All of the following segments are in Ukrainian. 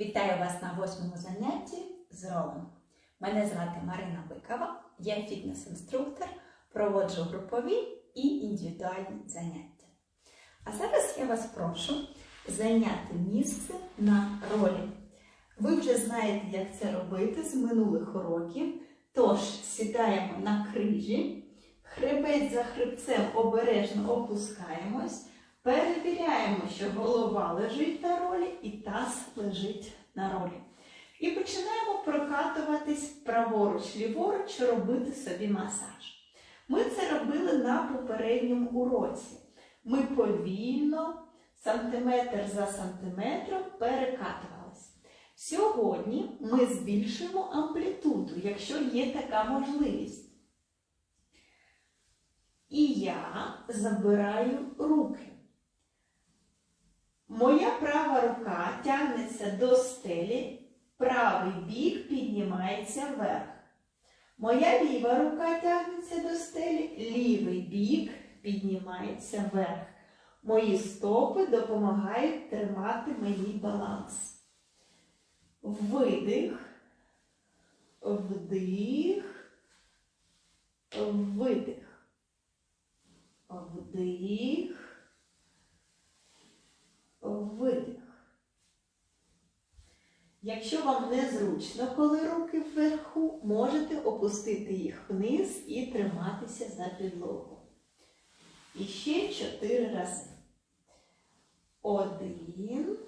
Вітаю вас на восьмому занятті з ролом. Мене звати Марина Бикова, я фітнес-інструктор, проводжу групові і індивідуальні заняття. А зараз я вас прошу зайняти місце на ролі. Ви вже знаєте, як це робити з минулих уроків. Тож сідаємо на крижі, хребець за хребцем обережно опускаємось. Перевіряємо, що голова лежить на ролі і таз лежить на ролі. І починаємо прокатуватись праворуч, ліворуч, робити собі масаж. Ми це робили на попередньому уроці. Ми повільно, сантиметр за сантиметром перекатувалися. Сьогодні ми збільшуємо амплітуду, якщо є така можливість. І я забираю руки. Моя права рука тягнеться до стелі, правий бік піднімається вверх. Моя ліва рука тягнеться до стелі, лівий бік піднімається вверх. Мої стопи допомагають тримати мені баланс. Видих, вдих, видих, вдих видих. Якщо вам незручно, коли руки вверху, можете опустити їх вниз і триматися за підлогу. І ще чотири рази. Один.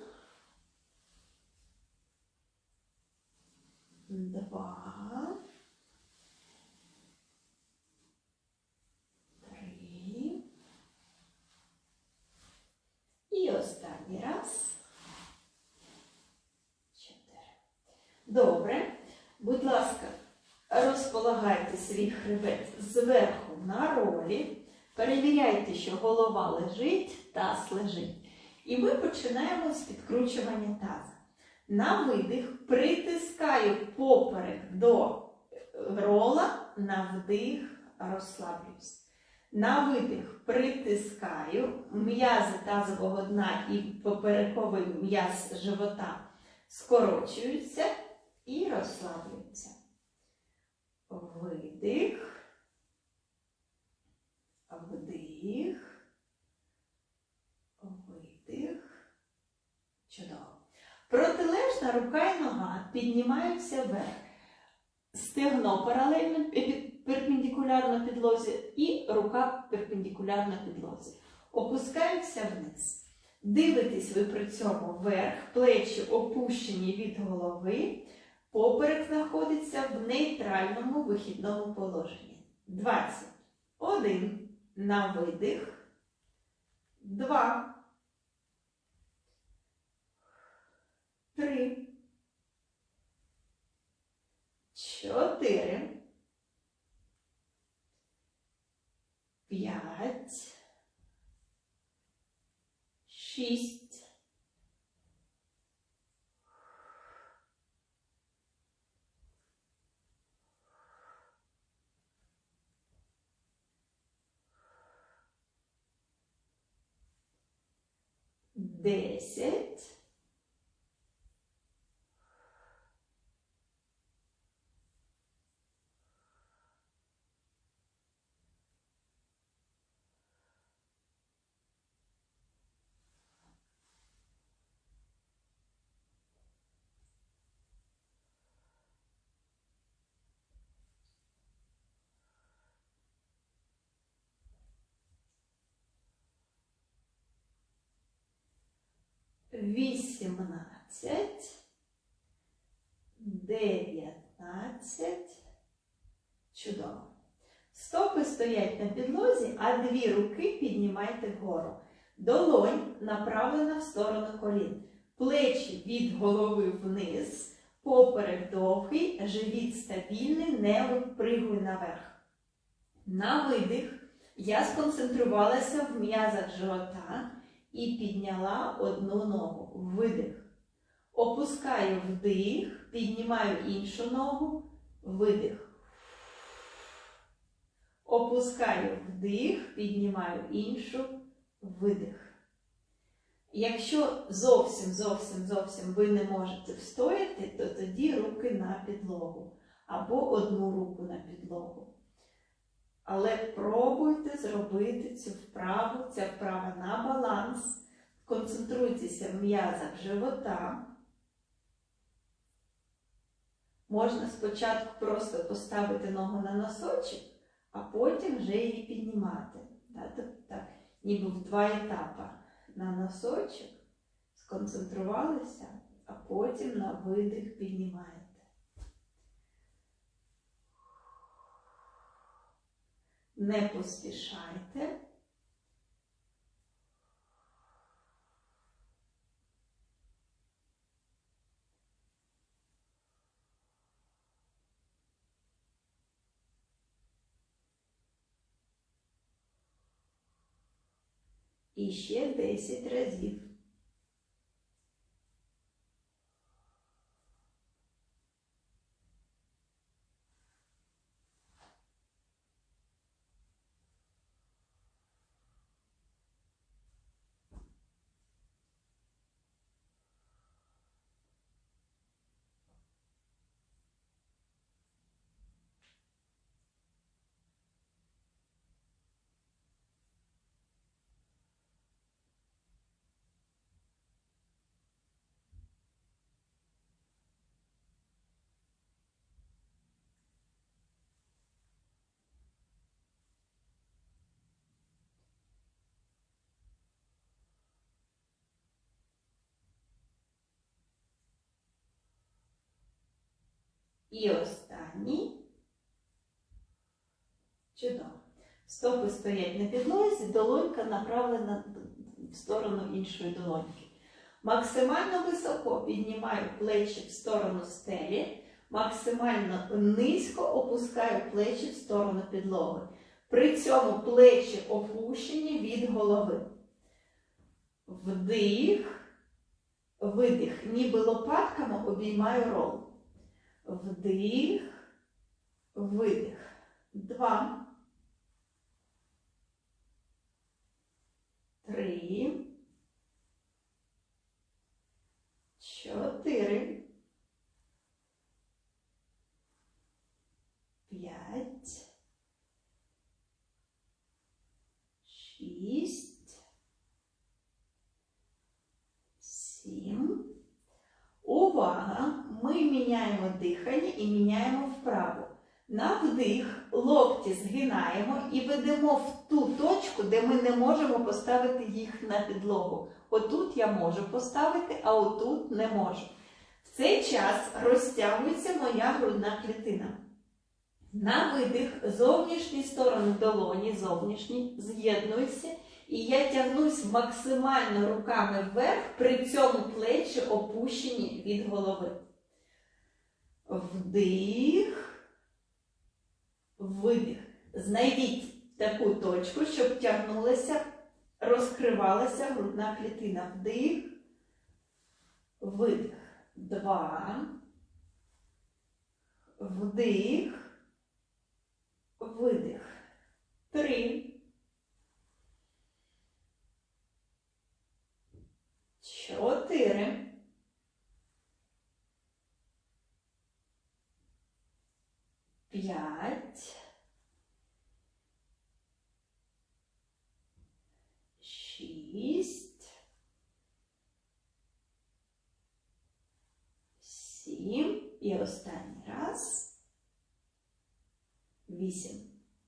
Два. Три. І останній раз. Чотири. Добре. Будь ласка, розполагайте свій хребет зверху на ролі. Перевіряйте, що голова лежить, таз лежить. І ми починаємо з підкручування таза. На видих притискаю поперек до рола, на вдих розслаблююсь. На видих притискаю м'язи тазового дна і поперековий м'яз живота скорочуються і розслаблюються. Видих, вдих, видих. Чудово. Протилежна рука і нога піднімаються вверх. Стегно паралельно перпендикулярно підлозі і рука перпендикулярно підлозі. Опускаються вниз. Дивитесь ви при цьому вверх, плечі опущені від голови, поперек знаходиться в нейтральному вихідному положенні. 20. Один. На видих. Два. Три. Чотири. П'ять. Шість. 10 Вісімнадцять, дев'ятнадцять. Чудово. Стопи стоять на підлозі, а дві руки піднімайте вгору. Долонь направлена в сторону колін. Плечі від голови вниз, поперек довгий, живіт стабільний, не випригуй наверх. На видих я сконцентрувалася в м'язах живота і підняла одну ногу. Видих. Опускаю вдих, піднімаю іншу ногу, видих. Опускаю вдих, піднімаю іншу, видих. Якщо зовсім, зовсім, зовсім ви не можете встояти, то тоді руки на підлогу або одну руку на підлогу. Але пробуйте зробити цю вправу, ця вправа на баланс. Концентруйтеся в м'язах живота. Можна спочатку просто поставити ногу на носочок, а потім вже її піднімати. Тобто так, ніби в два етапи. На носочок сконцентрувалися, а потім на видих піднімаєте. Не поспішайте. І ще 10 разів. І останній. Чудово. Стопи стоять на підлозі, долонька направлена в сторону іншої долоньки. Максимально високо піднімаю плечі в сторону стелі, максимально низько опускаю плечі в сторону підлоги. При цьому плечі опущені від голови. Вдих, видих, ніби лопатками обіймаю рол. Вдих, видих. Два. Три. Чотири. П'ять. Шість. Сім. Увага! Ми міняємо дихання і міняємо вправу. На вдих локті згинаємо і ведемо в ту точку, де ми не можемо поставити їх на підлогу. Отут я можу поставити, а отут не можу. В цей час розтягується моя грудна клітина. На видих зовнішні сторони долоні, зовнішні, з'єднуються, і я тягнусь максимально руками вверх, при цьому плечі опущені від голови. Вдих, видих. Знайдіть таку точку, щоб тягнулася, розкривалася грудна клітина. Вдих, видих. Два. Вдих. Видих. Три. Чотири. П'ять. Шість. Сім. І останній раз. Вісім.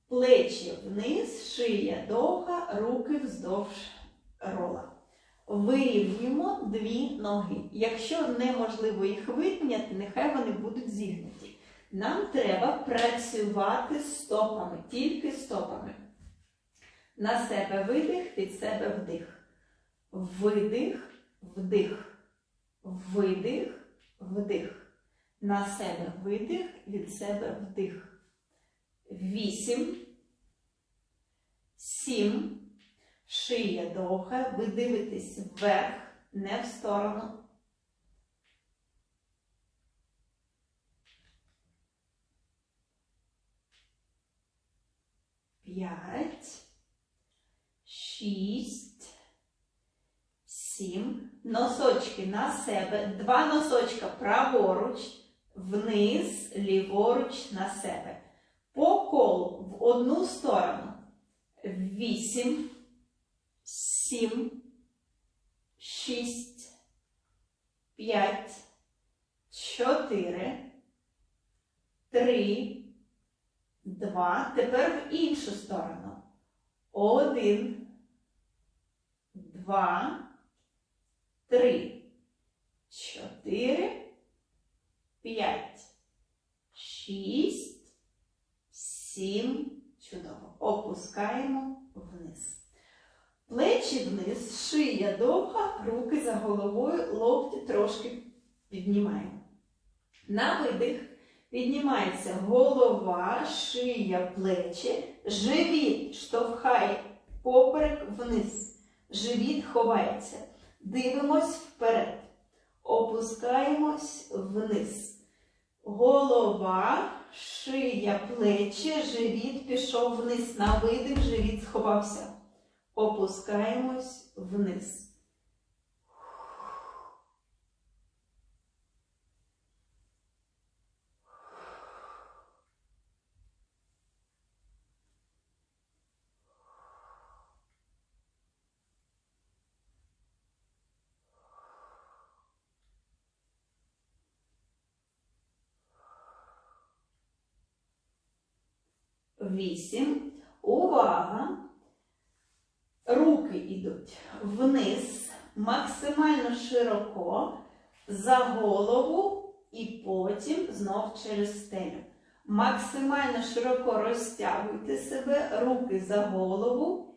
Плечі вниз, шия довга, руки вздовж рола. Вирівнюємо дві ноги. Якщо неможливо їх вирівняти, нехай вони будуть зігнуті. Нам треба працювати стопами, тільки стопами. На себе видих, від себе вдих. Видих, вдих, видих, вдих. На себе видих, від себе вдих. Вісім, сім. Шия довга, ви дивитесь вверх, не в сторону. П'ять, шість, сім. Носочки на себе. Два носочка праворуч, вниз, ліворуч на себе. По колу в одну сторону. Вісім, сім, шість, п'ять, чотири, три, два. Тепер в іншу сторону. Один, два, три, чотири, п'ять, шість, сім. Чудово. Опускаємо вниз. Плечі вниз, шия довга, руки за головою, локті трошки піднімаємо. На видих піднімається голова, шия, плечі, живіт штовхає поперек вниз. Живіт ховається. Дивимось вперед. Опускаємось вниз. Голова, шия, плечі, живіт пішов вниз. На видих, живіт сховався. Опускаємось вниз. Вісім. Увага! Руки йдуть вниз, максимально широко, за голову і потім знов через стелю. Максимально широко розтягуйте себе, руки за голову.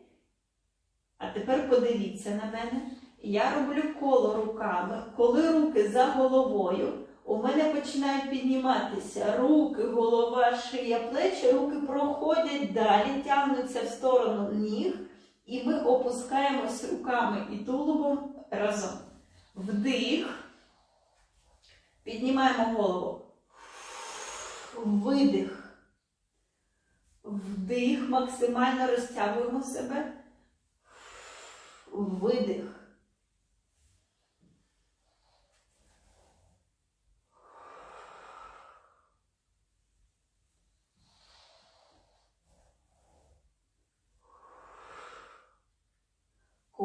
А тепер подивіться на мене. Я роблю коло руками. Коли руки за головою, у мене починають підніматися руки, голова, шия, плечі, руки проходять далі, тягнуться в сторону ніг. І ми опускаємось руками і тулубом разом. Вдих. Піднімаємо голову. Видих. Вдих. Максимально розтягуємо себе. Видих.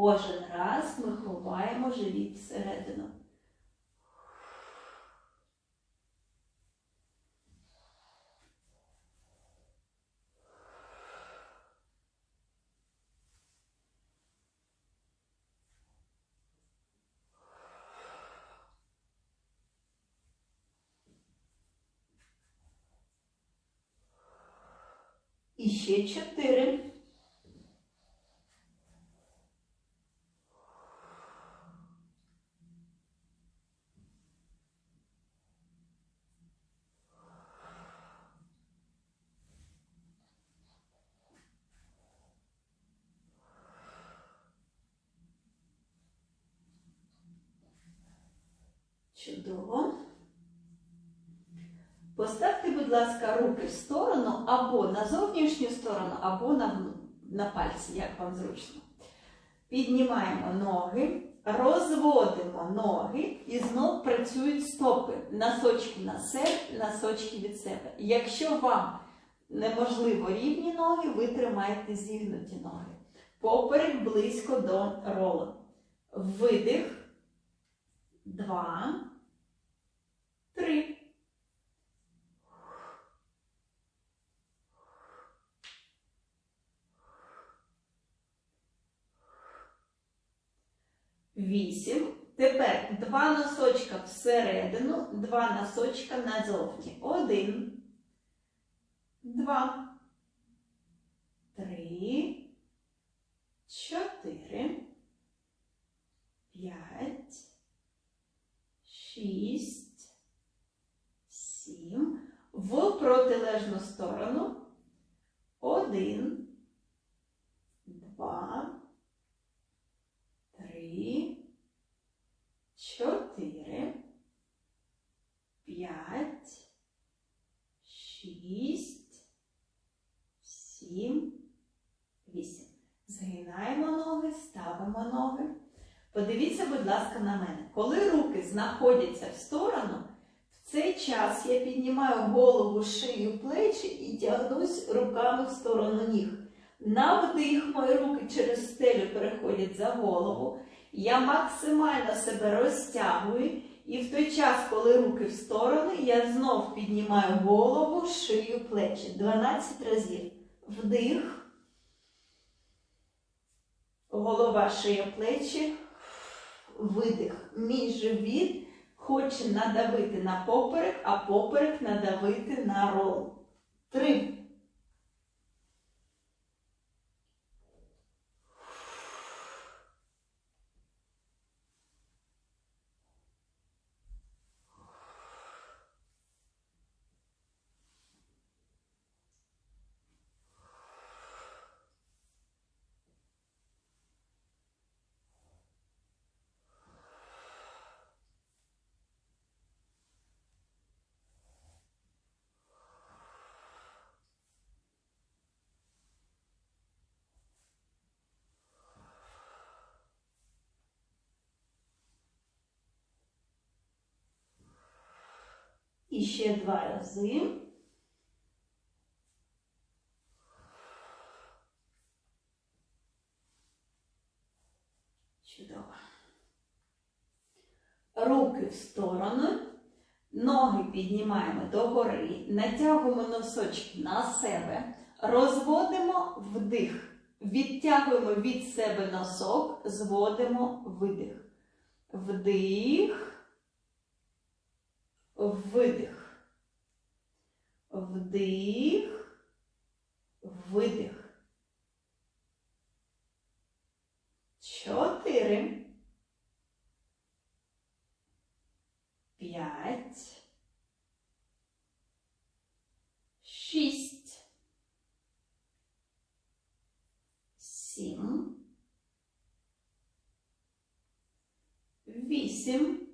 Кожен раз ми ховаємо живіт всередину. І ще чотири. Чудово. Поставте, будь ласка, руки в сторону або на зовнішню сторону, або на, на пальці, як вам зручно. Піднімаємо ноги, розводимо ноги і знов працюють стопи. Носочки на себе, носочки від себе. Якщо вам неможливо рівні ноги, ви тримаєте зігнуті ноги. Поперек близько до рола. Видих. Два. Три. Вісім. Тепер два носочка всередину, два носочка назовні. Один. Два. Три. Чотири. П'ять. Шість. Сім. В протилежну сторону. Один. Два. Три. Чотири. П'ять. Шість. Сім. Вісім. Згинаємо ноги, ставимо ноги. Подивіться. Будь ласка, на мене. Коли руки знаходяться в сторону, час я піднімаю голову, шию, плечі і тягнусь руками в сторону ніг. На вдих мої руки через стелю переходять за голову. Я максимально себе розтягую. І в той час, коли руки в сторони, я знов піднімаю голову, шию, плечі. 12 разів. Вдих. Голова, шия, плечі. Видих. Мій живіт хоче надавити на поперек, а поперек надавити на рол. Три. І ще два рази. Чудово. Руки в сторону, ноги піднімаємо догори, натягуємо носочки на себе, розводимо вдих, відтягуємо від себе носок, зводимо видих. Вдих. Видих. Вдих. Видих. Чотири. П'ять. Шість. Сім. Вісім.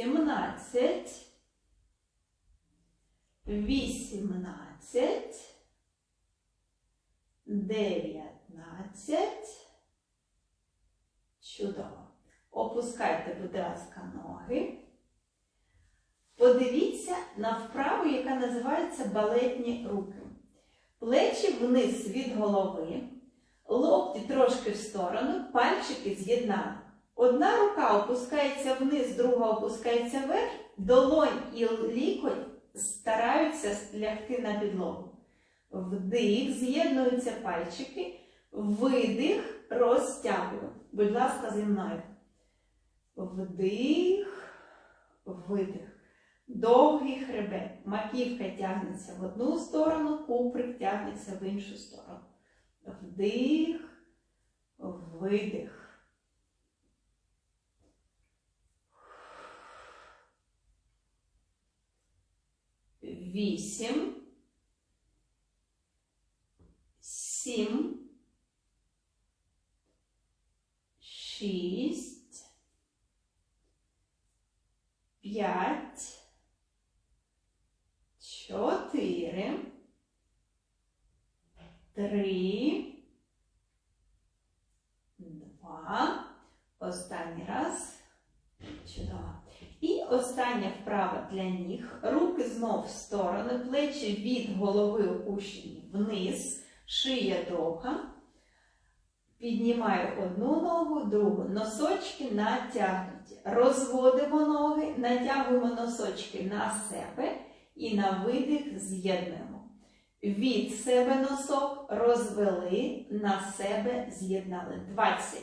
Сімнадцять, вісімнадцять, дев'ятнадцять. Чудово. Опускайте, будь ласка, ноги. Подивіться на вправу, яка називається балетні руки. Плечі вниз від голови, локті трошки в сторону, пальчики з'єднали. Одна рука опускається вниз, друга опускається вверх, долонь і лікоть стараються лягти на підлогу. Вдих, з'єднуються пальчики, видих, розтягую. Будь ласка, зі мною. Вдих, видих. Довгий хребет. Маківка тягнеться в одну сторону, куприк тягнеться в іншу сторону. Вдих, видих. Вісім. Сім. Шість. П'ять. Чотири. Три. Два. Останній раз. Чудово. І остання вправа для ніг. Руки знов в сторони, плечі від голови опущені вниз, шия довга. Піднімаю одну ногу, другу. Носочки натягнуті. Розводимо ноги, натягуємо носочки на себе і на видих з'єднуємо. Від себе носок розвели, на себе з'єднали. 20.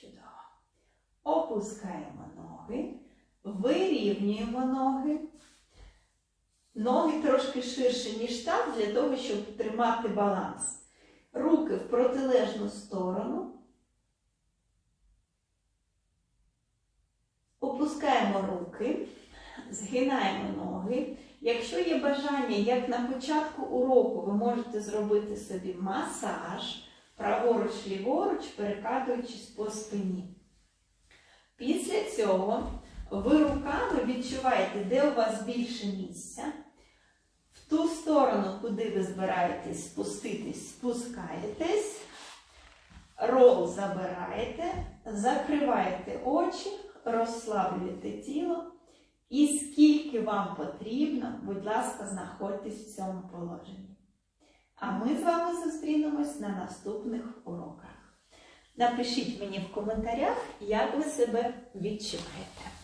Чудово. Опускаємо ноги, вирівнюємо ноги. Ноги трошки ширше, ніж таз, для того, щоб тримати баланс. Руки в протилежну сторону. Опускаємо руки, згинаємо ноги. Якщо є бажання, як на початку уроку, ви можете зробити собі масаж праворуч, ліворуч, перекатуючись по спині. Після цього ви руками відчуваєте, де у вас більше місця. В ту сторону, куди ви збираєтесь спуститись, спускаєтесь, рол забираєте, закриваєте очі, розслаблюєте тіло. І скільки вам потрібно, будь ласка, знаходьтесь в цьому положенні. А ми з вами зустрінемось на наступних уроках. Напишіть мені в коментарях, як ви себе відчуваєте.